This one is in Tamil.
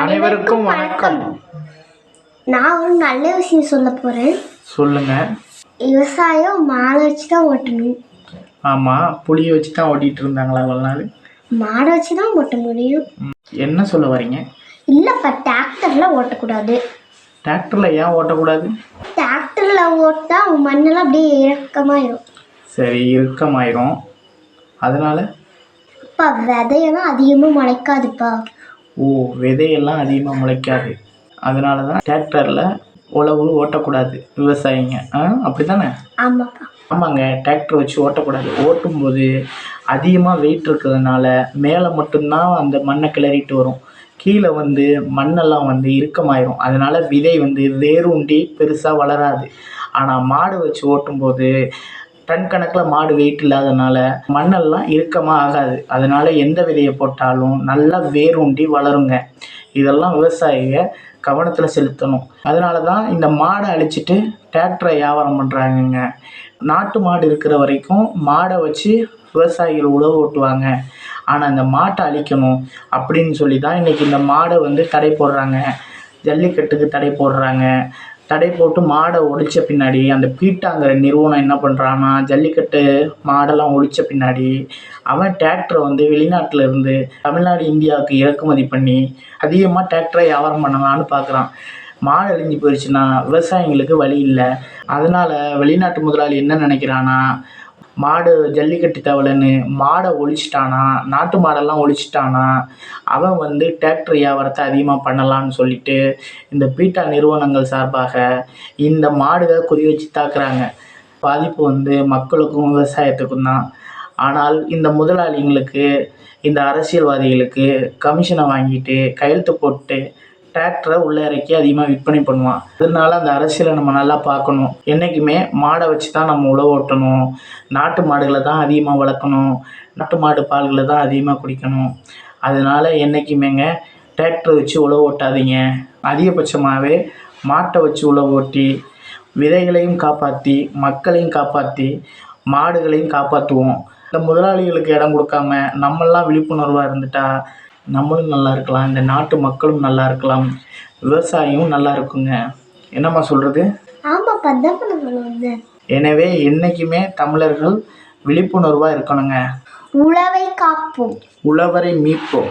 அனைவருக்கும் வணக்கம். நான் ஒரு நல்ல விஷயம் சொல்ல போகிறேன் சொல்லுங்க. விவசாயம் மாடை வச்சு தான் ஓட்டணும். ஆமாம் புளியை வச்சு தான் ஓட்டிகிட்டு இருந்தாங்களா அவ்வளோ நாள்? மாடை வச்சு தான் ஓட்ட முடியும். என்ன சொல்ல வரீங்க? இல்லைப்பா டிராக்டரில் ஓட்டக்கூடாது. டிராக்டரில் ஏன் ஓட்டக்கூடாது? டிராக்டரில் ஓட்டா மண்ணெல்லாம் அப்படியே இறக்கமாயிரும். சரி இறுக்கமாயிரும். அதனால்? அப்பா விதையெல்லாம் அதிகமாக முளைக்காதுப்பா. ஓ விதையெல்லாம் அதிகமாக முளைக்காது. அதனால தான் டிராக்டரில் உழவு ஓட்டக்கூடாது விவசாயிங்க. ஆ அப்படி தானே ஆமாப்பா. ஆமாங்க டிராக்டர் வச்சு ஓட்டக்கூடாது. ஓட்டும்போது அதிகமாக வெயிட் இருக்கிறதுனால மேலே மட்டும்தான் அந்த மண்ணை கிளறிட்டு வரும். கீழே வந்து மண்ணெல்லாம் வந்து இறுக்கமாயிரும். அதனால விதை வந்து வேரூண்டி பெருசாக வளராது. ஆனால் மாடு வச்சு ஓட்டும்போது டன் கணக்கில் மாடு வெயிட் இல்லாதனால மண்ணெல்லாம் இறுக்கமாக ஆகாது. அதனால் எந்த விதையை போட்டாலும் நல்லா வேரூண்டி வளருங்க. இதெல்லாம் விவசாயிக கவனத்தில் செலுத்தணும். அதனால தான் இந்த மாடை அழிச்சிட்டு டிராக்டரை வியாபாரம் பண்ணுறாங்கங்க நாட்டு மாடு இருக்கிற வரைக்கும் மாடை வச்சு விவசாயிகள் உழவு ஓட்டுவாங்க. ஆனால் இந்த மாட்டை அழிக்கணும் அப்படின்னு சொல்லி தான் இன்றைக்கி இந்த மாடை வந்து தடை போடுறாங்க. ஜல்லிக்கட்டுக்கு தடை போடுறாங்க. தடை போட்டு மாடை ஒழிச்ச பின்னாடி அந்த பீட்டாங்கிற நிறுவனம் என்ன பண்ணுறான்னா ஜல்லிக்கட்டு மாடெல்லாம் ஒழிச்ச பின்னாடி அவன் டிராக்டரை வந்து வெளிநாட்டில் இருந்து தமிழ்நாடு இந்தியாவுக்கு இறக்குமதி பண்ணி அதிகமாக டிராக்டரை வியாபாரம் பண்ணலான்னு பார்க்குறான் மாடு அழிஞ்சு போயிடுச்சுன்னா விவசாயிங்களுக்கு வழி இல்லை. அதனால் வெளிநாட்டு முதலாளி என்ன நினைக்கிறானா மாடு ஜல்லிக்கட்டு தவளைன்னு மாடை ஒழிச்சிட்டானா நாட்டு மாடெல்லாம் ஒழிச்சிட்டானா அவன் வந்து டிராக்டர் வியாபாரத்தை அதிகமாக பண்ணலான்னு சொல்லிட்டு இந்த பீட்டா நிறுவனங்கள் சார்பாக இந்த மாடுகளை குறி வச்சு தாக்குறாங்க. பாதிப்பு வந்து மக்களுக்கும் விவசாயத்துக்கும் தான். ஆனால் இந்த முதலாளிங்களுக்கு இந்த அரசியல்வாதிகளுக்கு கமிஷனை வாங்கிட்டு கையெழுத்து போட்டு டிராக்டரை உள்ளே இறக்கி அதிகமாக விற்பனை பண்ணுவான். அதனால அந்த அரசியலை நம்ம நல்லா பார்க்கணும். என்றைக்குமே மாடை வச்சு தான் நம்ம உழவு ஓட்டணும். நாட்டு மாடுகளை தான் அதிகமாக வளர்க்கணும். நாட்டு மாடு பால்களை தான் அதிகமாக குடிக்கணும். அதனால என்றைக்குமேங்க டிராக்டர் வச்சு உழவு ஓட்டாதீங்க. அதிகபட்சமாகவே மாட்டை வச்சு உழவு ஓட்டி விதைகளையும் காப்பாற்றி மக்களையும் காப்பாற்றி மாடுகளையும் காப்பாற்றுவோம் இந்த முதலாளிகளுக்கு இடம் கொடுக்காம நம்மெல்லாம் விழிப்புணர்வாக இருந்துட்டா நம்மளும் நல்லா இருக்கலாம் இந்த நாட்டு மக்களும் நல்லா இருக்கலாம் விவசாயியும் நல்லா இருக்குங்க. என்னம்மா சொல்கிறது ஆமாப்பா எனவே என்றைக்குமே தமிழர்கள் விழிப்புணர்வாக இருக்கணுங்க. உழவை காப்போம். உழவரை மீட்போம்.